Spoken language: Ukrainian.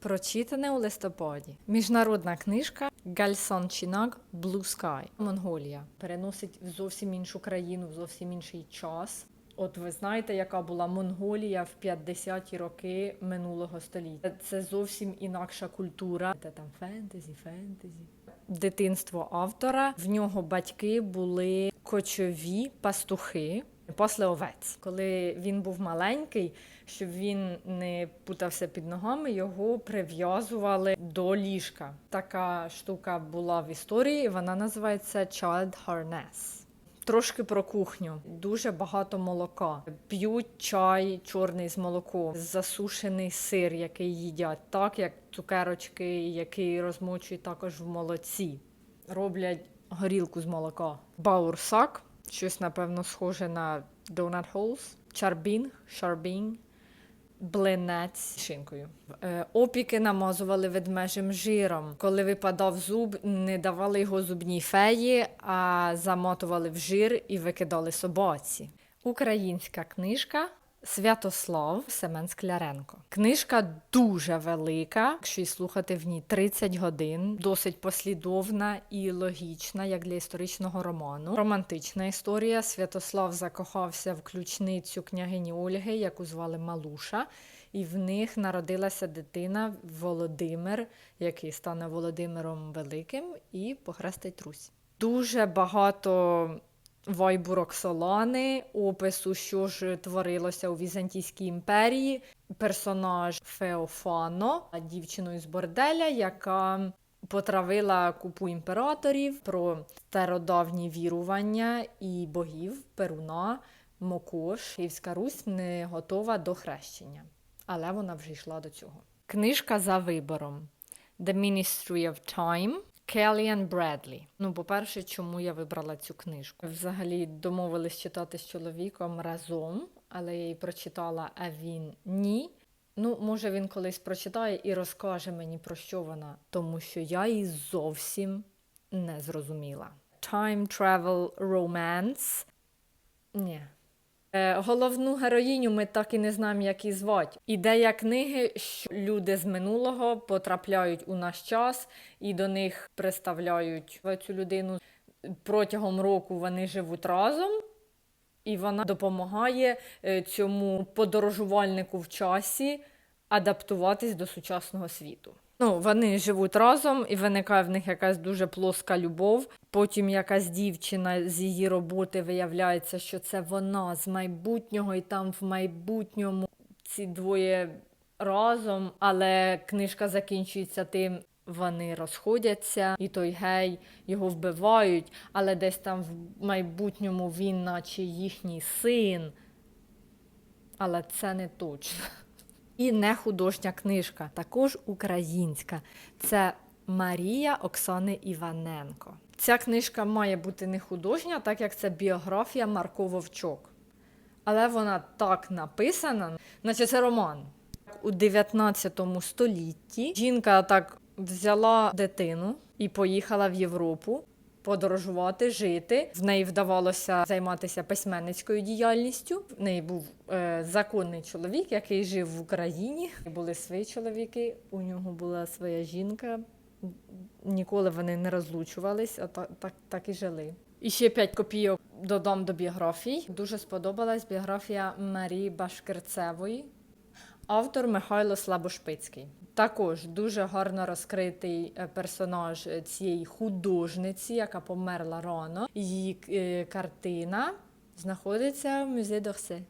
Прочитане у листопаді. Міжнародна книжка Гальсон Чинак Blue Sky. Монголія переносить в зовсім іншу країну, в зовсім інший час. От ви знаєте, яка була Монголія в 50-ті роки минулого століття. Це зовсім інакша культура. Це там фентезі, фентезі. Дитинство автора. В нього батьки були кочові пастухи. Пасли овець. Коли він був маленький, щоб він не путався під ногами, його прив'язували до ліжка. Така штука була в історії, вона називається Child Harness. Трошки про кухню. Дуже багато молока. П'ють чай чорний з молоком, засушений сир, який їдять, так як цукерочки, які розмочують також в молоці. Роблять горілку з молока. Баурсак, щось напевно схоже на Donut Holes. Чарбінг, шарбінг, блинець з шинкою. Е, Опіки намазували ведмежим жиром. Коли випадав зуб, не давали його зубній феї, а замотували в жир і викидали собаці. Українська книжка. Святослав Семен Скляренко. Книжка дуже велика, якщо й слухати в ній 30 годин, досить послідовна і логічна, як для історичного роману. Романтична історія. Святослав закохався в ключницю княгині Ольги, яку звали Малуша, і в них народилася дитина Володимир, який стане Володимиром Великим і похрестить Русь. Дуже багато вайбу Роксолани, опису, що ж творилося у Візантійській імперії, персонаж Феофано, дівчину із борделя, яка потравила купу імператорів про стародавні вірування і богів Перуна, Мокош. Київська Русь не готова до хрещення, але вона вже йшла до цього. Книжка за вибором The Ministry of Time Келліан Бредлі. Ну, по-перше, чому я вибрала цю книжку? Взагалі домовились читати з чоловіком разом, але я її прочитала, а він ні. Ну, може, він колись прочитає і розкаже мені про що вона, тому що я її зовсім не зрозуміла. Time Travel Romance. Ні. Е, Головну героїню ми так і не знаємо, як її звати. Ідея книги, що люди з минулого потрапляють у наш час і до них представляють цю людину. Протягом року вони живуть разом, і вона допомагає е, цьому подорожувальнику в часі адаптуватись до сучасного світу. Ну, вони живуть разом, і виникає в них якась дуже плоска любов. Потім якась дівчина з її роботи виявляється, що це вона з майбутнього, і там в майбутньому ці двоє разом. Але книжка закінчується тим, вони розходяться, і той гей його вбивають, але десь там в майбутньому він, наче їхній син. Але це не точно. І не художня книжка, також українська. Це Марія Оксани Іваненко. Ця книжка має бути не художня, так як це біографія Марко Вовчок. Але вона так написана, наче це роман. У 19 столітті жінка так взяла дитину і поїхала в Європу подорожувати, жити. В неї вдавалося займатися письменницькою діяльністю. В неї був е, законний чоловік, який жив в Україні. Були свої чоловіки, у нього була своя жінка. Ніколи вони не розлучувались, а так, так, так і жили. І ще 5 копійок додам до біографій. Дуже сподобалась біографія Марії Башкирцевої. Автор Михайло Слабошпицький. Також дуже гарно розкритий е, персонаж е, цієї художниці, яка померла рано. Її е, картина знаходиться в музеї Дорсе.